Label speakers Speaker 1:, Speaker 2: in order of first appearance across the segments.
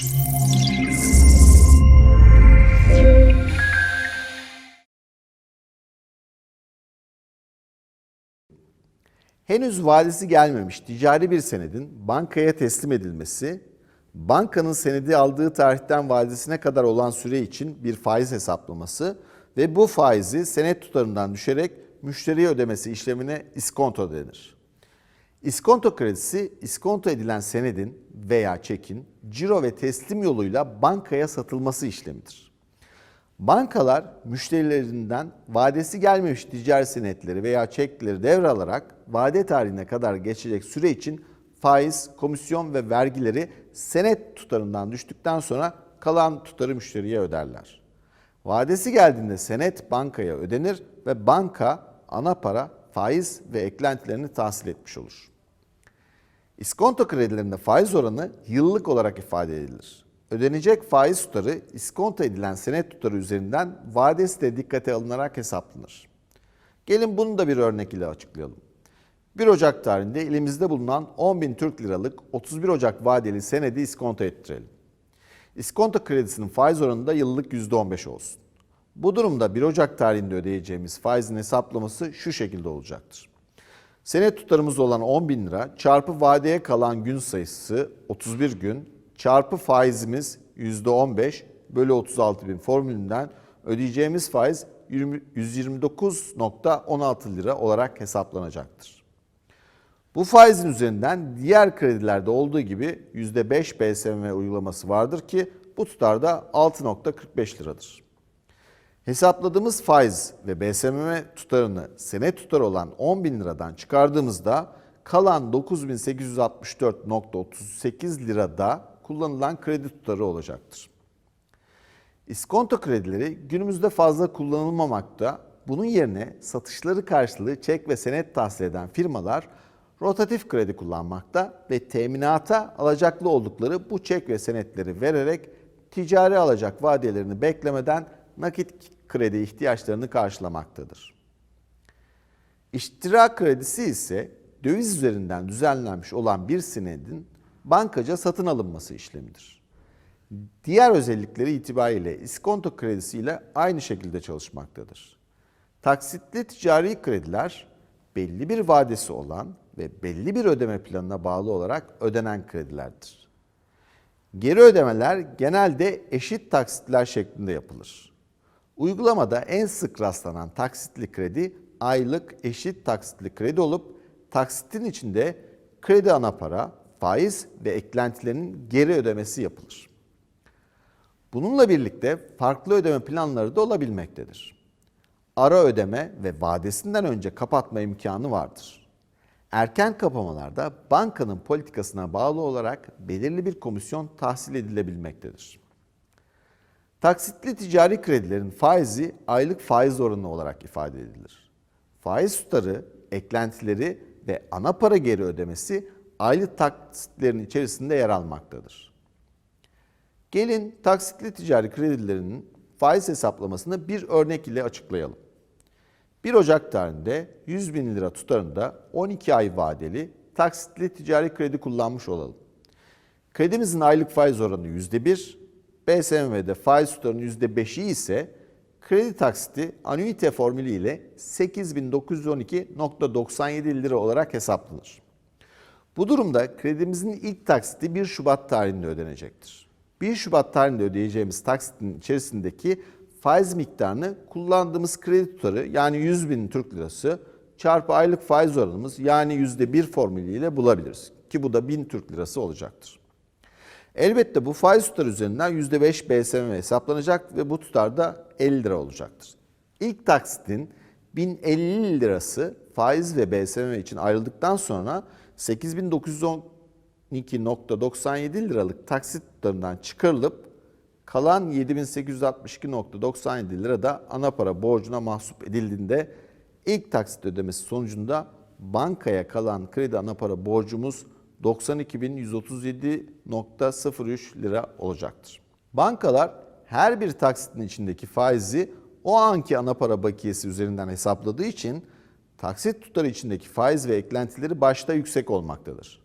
Speaker 1: Henüz vadesi gelmemiş ticari bir senedin bankaya teslim edilmesi, bankanın senedi aldığı tarihten vadesine kadar olan süre için bir faiz hesaplaması ve bu faizi senet tutarından düşerek müşteriye ödemesi işlemine iskonto denir. İskonto kredisi, iskonto edilen senedin veya çekin ciro ve teslim yoluyla bankaya satılması işlemidir. Bankalar müşterilerinden vadesi gelmemiş ticari senetleri veya çekleri devralarak vade tarihine kadar geçecek süre için faiz, komisyon ve vergileri senet tutarından düştükten sonra kalan tutarı müşteriye öderler. Vadesi geldiğinde senet bankaya ödenir ve banka ana para, faiz ve eklentilerini tahsil etmiş olur. İskonto kredilerinde faiz oranı yıllık olarak ifade edilir. Ödenecek faiz tutarı iskonto edilen senet tutarı üzerinden vadesi de dikkate alınarak hesaplanır. Gelin bunu da bir örnek ile açıklayalım. 1 Ocak tarihinde elimizde bulunan 10 bin Türk liralık 31 Ocak vadeli senedi iskonto ettirelim. İskonto kredisinin faiz oranı da yıllık %15 olsun. Bu durumda 1 Ocak tarihinde ödeyeceğimiz faizin hesaplaması şu şekilde olacaktır. Senet tutarımız olan 10 bin lira çarpı vadeye kalan gün sayısı 31 gün çarpı faizimiz %15 bölü 36 bin formülünden ödeyeceğimiz faiz 129.16 lira olarak hesaplanacaktır. Bu faizin üzerinden diğer kredilerde olduğu gibi %5 BSMV uygulaması vardır ki bu tutar da 6.45 liradır. Hesapladığımız faiz ve BSMM tutarını senet tutarı olan 10 bin liradan çıkardığımızda kalan 9864.38 lirada kullanılan kredi tutarı olacaktır. İskonto kredileri günümüzde fazla kullanılmamakta. Bunun yerine satışları karşılığı çek ve senet tahsil eden firmalar rotatif kredi kullanmakta ve teminata alacaklı oldukları bu çek ve senetleri vererek ticari alacak vadelerini beklemeden nakit kredi ihtiyaçlarını karşılamaktadır. İştirak kredisi ise döviz üzerinden düzenlenmiş olan bir senedin bankaca satın alınması işlemidir. Diğer özellikleri itibariyle iskonto kredisi ile aynı şekilde çalışmaktadır. Taksitli ticari krediler belli bir vadesi olan ve belli bir ödeme planına bağlı olarak ödenen kredilerdir. Geri ödemeler genelde eşit taksitler şeklinde yapılır. Uygulamada en sık rastlanan taksitli kredi aylık eşit taksitli kredi olup taksitin içinde kredi ana para, faiz ve eklentilerinin geri ödemesi yapılır. Bununla birlikte farklı ödeme planları da olabilmektedir. Ara ödeme ve vadesinden önce kapatma imkanı vardır. Erken kapamalarda bankanın politikasına bağlı olarak belirli bir komisyon tahsil edilebilmektedir. Taksitli ticari kredilerin faizi aylık faiz oranı olarak ifade edilir. Faiz tutarı, eklentileri ve ana para geri ödemesi aylık taksitlerin içerisinde yer almaktadır. Gelin taksitli ticari kredilerinin faiz hesaplamasını bir örnek ile açıklayalım. 1 Ocak tarihinde 100 bin lira tutarında 12 ay vadeli taksitli ticari kredi kullanmış olalım. Kredimizin aylık faiz oranı %1, BSMV'de faiz tutarının %5'i ise kredi taksiti anüite formülü ile 8912.97 lira olarak hesaplanır. Bu durumda kredimizin ilk taksiti 1 Şubat tarihinde ödenecektir. 1 Şubat tarihinde ödeyeceğimiz taksitin içerisindeki faiz miktarını kullandığımız kredi tutarı yani 100 bin Türk lirası çarpı aylık faiz oranımız yani %1 formülüyle bulabiliriz. Ki bu da 1000 Türk lirası olacaktır. Elbette bu faiz tutarı üzerinden %5 BSM hesaplanacak ve bu tutar da 50 lira olacaktır. İlk taksitin 1050 lirası faiz ve BSM için ayrıldıktan sonra 8912.97 liralık taksit tutarından çıkarılıp kalan 7862.97 lira da ana para borcuna mahsup edildiğinde ilk taksit ödemesi sonucunda bankaya kalan kredi ana para borcumuz 92.137.03 lira olacaktır. Bankalar her bir taksitin içindeki faizi o anki ana para bakiyesi üzerinden hesapladığı için taksit tutarı içindeki faiz ve eklentileri başta yüksek olmaktadır.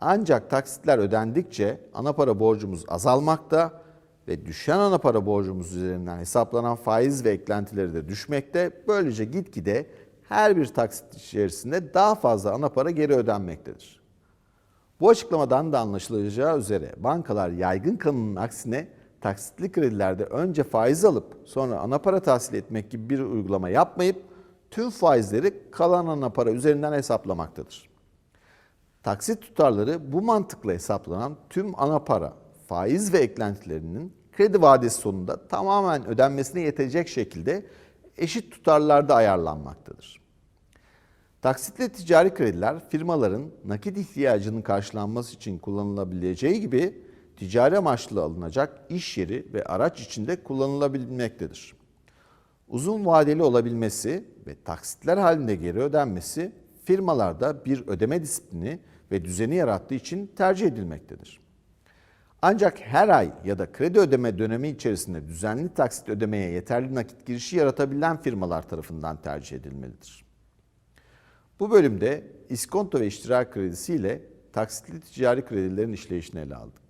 Speaker 1: Ancak taksitler ödendikçe ana para borcumuz azalmakta ve düşen ana para borcumuz üzerinden hesaplanan faiz ve eklentileri de düşmekte. Böylece gitgide her bir taksit içerisinde daha fazla ana para geri ödenmektedir. Bu açıklamadan da anlaşılacağı üzere bankalar yaygın kanunun aksine taksitli kredilerde önce faiz alıp sonra ana para tahsil etmek gibi bir uygulama yapmayıp tüm faizleri kalan ana para üzerinden hesaplamaktadır. Taksit tutarları bu mantıkla hesaplanan tüm ana para, faiz ve eklentilerinin kredi vadesi sonunda tamamen ödenmesine yetecek şekilde eşit tutarlarda ayarlanmaktadır. Taksitli ticari krediler firmaların nakit ihtiyacının karşılanması için kullanılabileceği gibi ticari amaçlı alınacak iş yeri ve araç içinde kullanılabilmektedir. Uzun vadeli olabilmesi ve taksitler halinde geri ödenmesi firmalarda bir ödeme disiplini ve düzeni yarattığı için tercih edilmektedir. Ancak her ay ya da kredi ödeme dönemi içerisinde düzenli taksit ödemeye yeterli nakit girişi yaratabilen firmalar tarafından tercih edilmelidir. Bu bölümde iskonto ve iştirak kredisi ile taksitli ticari kredilerin işleyişini ele aldık.